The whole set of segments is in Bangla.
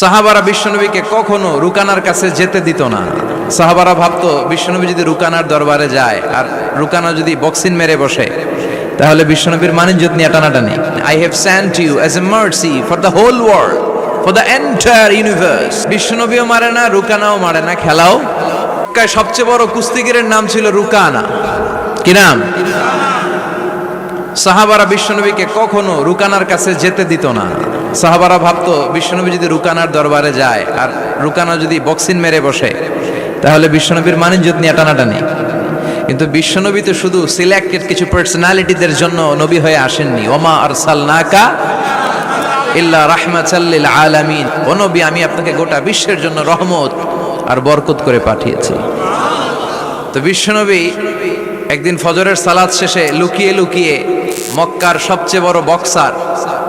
সাহাবারা বিশ্বনবীকে কখনো রুকানার কাছে যেতে দিত না। সাহাবারা ভাবতো, বিশ্বনবী যদি রুকানার দরবারে যায়, আর রুকানা যদি বক্সিন মেরে বসে, তাহলে বিশ্বনবীর মানিজ্যত নিয়ে টানাটানি। I have send you as a mercy for the whole world for the entire universe বিশ্বনবীও মারে না, রুকানাও মারে না, খেলাও। সবচেয়ে বড় কুস্তিগিরের নাম ছিল রুকানা। কি নাম? সাহাবারা বিশ্বনবীকে কখনো রুকানার কাছে যেতে দিত না। সাহাবারা ভাবতো, বিশ্বনবী যদি রুকানার দরবারে যায় আর রুকানা যদি বক্সিন মেরে বসে, তাহলে বিশ্বনবীর মানিজ্যত নিয়ে টানাটানি। কিন্তু বিশ্বনবী তো শুধু সিলেক্টেড কিছু পার্সোনালিটিদের জন্য নবী হয়ে আসেননি। ওমা আর সালনাকা ইল্লা রাহমাতাল্লিল আলামিন। ও নবী, আমি আপনাকে গোটা বিশ্বের জন্য রহমত আর বরকত করে পাঠিয়েছি। তো বিশ্বনবী একদিন ফজরের সালাদ শেষে লুকিয়ে লুকিয়ে মক্কার সবচেয়ে বড় বক্সার।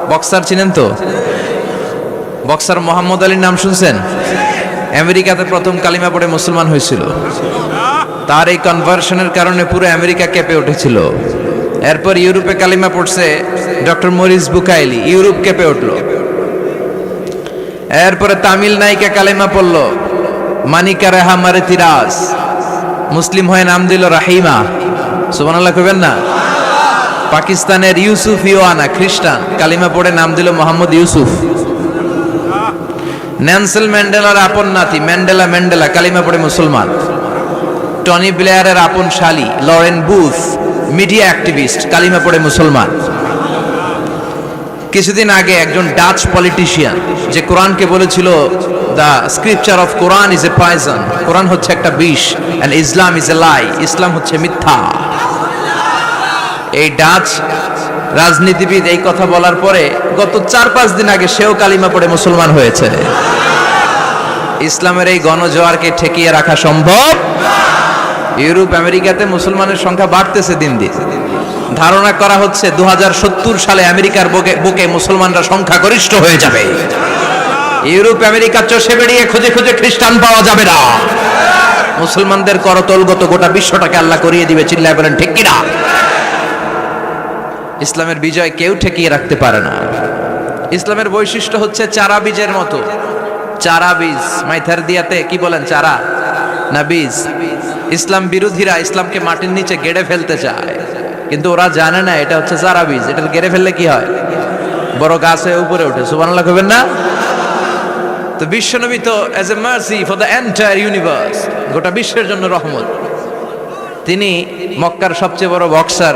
বক্সার চিনেন তো? বক্সার মোহাম্মদ আলীর নাম শুনছেন? আমেরিকাতে প্রথম কালিমা পড়ে মুসলমান হয়েছিল। তার এই কনভার্সনের কারণে পুরো আমেরিকা কেঁপে উঠেছিল। এরপর ইউরোপে কালিমা পড়ছে ডক্টর মরিস বুকাইলি। ইউরোপ কেঁপে উঠল। এরপরে তামিল নায়িকা কালিমা পড়ল, মানিকা রেহা মারে তিরাজ মুসলিম হয়ে নাম দিল রাহিমা। সুবহানাল্লাহ কইবেন না? পাকিস্তানের ইউসুফ ইওয়ানা, খ্রিস্টান। কালিমা পড়ে নাম দিল মোহাম্মদ ইউসুফ। ন্যান্সেল ম্যান্ডেলার আপন নাতি, ম্যান্ডেলা ম্যান্ডেলা, কালিমা পড়ে মুসলমান। টনি ব্লেয়ারের আপন শালি, লরেন বুথ মিডিয়া অ্যাক্টিভিস্ট, কালিমা পড়ে মুসলমান। কিছুদিন আগে একজন ডাচ পলিটিশিয়ান, যে কোরআনকে বলেছিল the scripture of Quran is a poison Quran হচ্ছে একটা বিষ অ্যান্ড ইসলাম ইজ এ লাই ইসলাম হচ্ছে মিথ্যা। এই ডাচ রাজনীতিবিদ এই কথা বলার পরে গত চার পাঁচ দিন আগে সেও কালিমা পড়ে মুসলমান হয়েছে। ইসলামের এই গণজোয়ারকে ঠেকিয়ে রাখা সম্ভব? ইউরোপ, আমেরিকাতে মুসলমানের সংখ্যা বাড়তেছে দিন দিন। ধারণা করা হচ্ছে দু সালে আমেরিকার বুকে বুকে মুসলমানরা সংখ্যাগরিষ্ঠ হয়ে যাবে। ইউরোপ, আমেরিকা চষে বেরিয়ে খুঁজে খুঁজে খ্রিস্টান পাওয়া যাবে না। মুসলমানদের করতলগত গোটা বিশ্বটাকে আল্লাহ করিয়ে দিবে, চিল্লায় বলেন, ঠিক কিনা? ইসলামের বিজয় কেউ ঠেকিয়ে রাখতে পারে না। ইসলামের বৈশিষ্ট্য হচ্ছে চারা বীজের মতো। চারা বীজ মাইথার দিয়াতে কি বলেন চারা? না বীজ। ইসলাম বিরোধীরা ইসলামকে মাটির নিচে গেড়ে ফেলতে চায়। কিন্তু ওরা জানে না, এটা হচ্ছে চারা বীজ। এটা গেড়ে ফেললে কি হয়? বড় গাছ হয়ে উপরে ওঠে। সুবহানাল্লাহ কইবেন না? তো বিশ্বনবী তো as a mercy for the entire universe গোটা বিশ্বের জন্য রহমত। তিনি মক্কার সবচেয়ে বড় বক্সার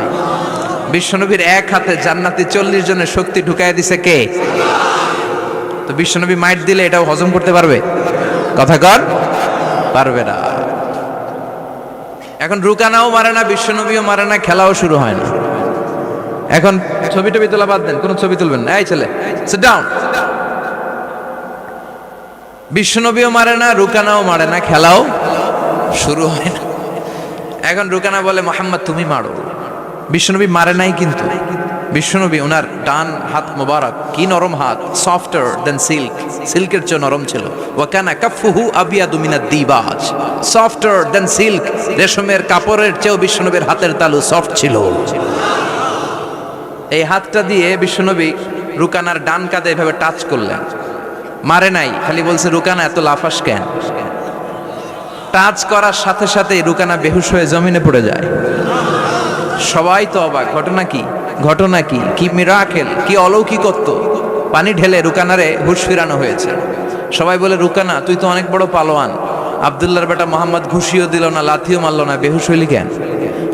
বিশ্বনবীর এক হাতে জান্নাতি চল্লিশ জনের শক্তি ঢুকাই দিছে কে? তো বিশ্বনবী মাইট দিলে এটাও হজম করতে পারবে? কথা কর পারবে না। এখন রুকানাও মারে না, বিশ্বনবীও মারে না, খেলাও শুরু হয় না। এখন ছবি টবি তোলা বাদ দেন, কোনো ছবি তুলবেন না। এই ছেলে ডাউন বিশ্বনবীও মারে না, রুকানাও মারে না, খেলাও শুরু হয় না। এখন রুকানা বলে, মোহাম্মদ, তুমি মারো। বিশ্বনবী মারে নাই কিন্তু। বিশ্বনবী ওনার ডান হাত মোবারক, কি নরম হাত? সফটার দেন সিল্ক সিল্কের চেয়ে নরম ছিল। ওয়াকানা কাফুহু আবিয়া দুমিনা দিবাজ। সফটার দেন সিল্ক রেশমের কাপড়ের চেয়েও বিশ্বনবীর হাতের তালু সফট ছিল। এই হাতটা দিয়ে বিশ্বনবী রুকানার ডান কাঁধে এভাবে টাচ করলেন। মারে নাই, খালি বলছে, রুকানা, এত লাফাস কেন? টাচ করার সাথে সাথে রুকানা বেহুশ হয়ে জমিনে পড়ে যায়। সবাই তো অবাক। ঘটনা কি? ঘটনা কি? কি মিরাকেল কি অলৌকিকত্ব? পানি ঢেলে রুকানারে হুশ ফিরানো হয়েছে। সবাই বলে, রুকানা, তুই তো অনেক বড় পালোয়ান। আবদুল্লাহর বেটা মোহাম্মদ ঘুষিও দিল না, লাথিও মারলো না, বেহুশ হইলি কেন?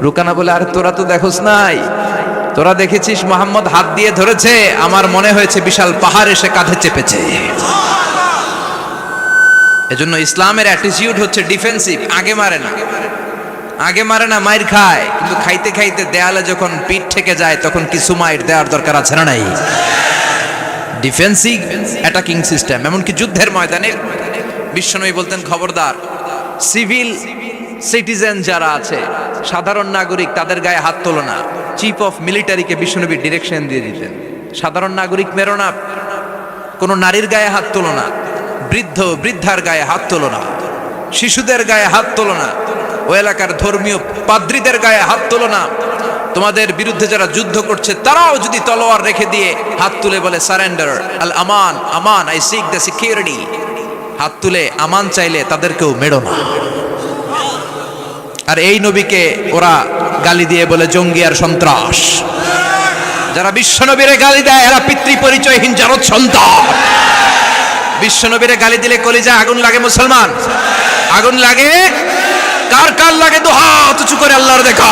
রুকানা বলে, আরে, তোরা তো দেখোস নাই। তোরা দেখেছিস মোহাম্মদ হাত দিয়ে ধরেছে, আমার মনে হয়েছে বিশাল পাহাড় এসে কাঁধে চেপেছে। এজন্য ইসলামের অ্যাটিটিউড হচ্ছে ডিফেন্সিভ আগে মারে না। আগে মারে না মাইর খায়। কিন্তু খাইতে খাইতে দেয়ালে যখন পিঠ থেকে যায়, তখন কিছু মাইর দেওয়ার দরকার আছে না নাই? ডিফেন্সিভ অ্যাটাকিং সিস্টেম এমনকি যুদ্ধের ময়দানে বিশ্বনবী বলতেন, খবরদার সিভিল সিটিজেন যারা আছে, সাধারণ নাগরিক তাদের গায়ে হাত তোলো না। চিফ অফ মিলিটারিকে বিশ্বনবী ডিরেকশন দিয়ে দিতেন। সাধারণ নাগরিক মেরো না, কোনো নারীর গায়ে হাত তোলো না, বৃদ্ধ, বৃদ্ধার গায়ে হাত তোলো না, শিশুদের গায়ে হাত তোলো না। ও এলাকার ধর্মীয় পাদ্রীদের গায়ে হাত তোলো না। তোমাদের বিরুদ্ধে যারা যুদ্ধ করছে, তারাও যদি তলোয়ার রেখে দিয়ে হাত তুলে বলে সারেন্ডার আল আমান আমান আই সিক দ্য সিকিউরিটি হাত তুলে আমান চাইলে তাদেরকেও মেড়ো না। আর এই নবীকে ওরা গালি দিয়ে বলে, জঙ্গি আর সন্ত্রাস। যারা বিশ্বনবীরে গালি দেয়, এরা পিতৃ পরিচয়হীন জারদ সন্তান। বিশ্বনবীরে গালি দিলে কলিজা আগুন লাগে মুসলমান। আগুন লাগে কার কার লাগে দু হাত উঁচু করে আল্লাহর দেখা।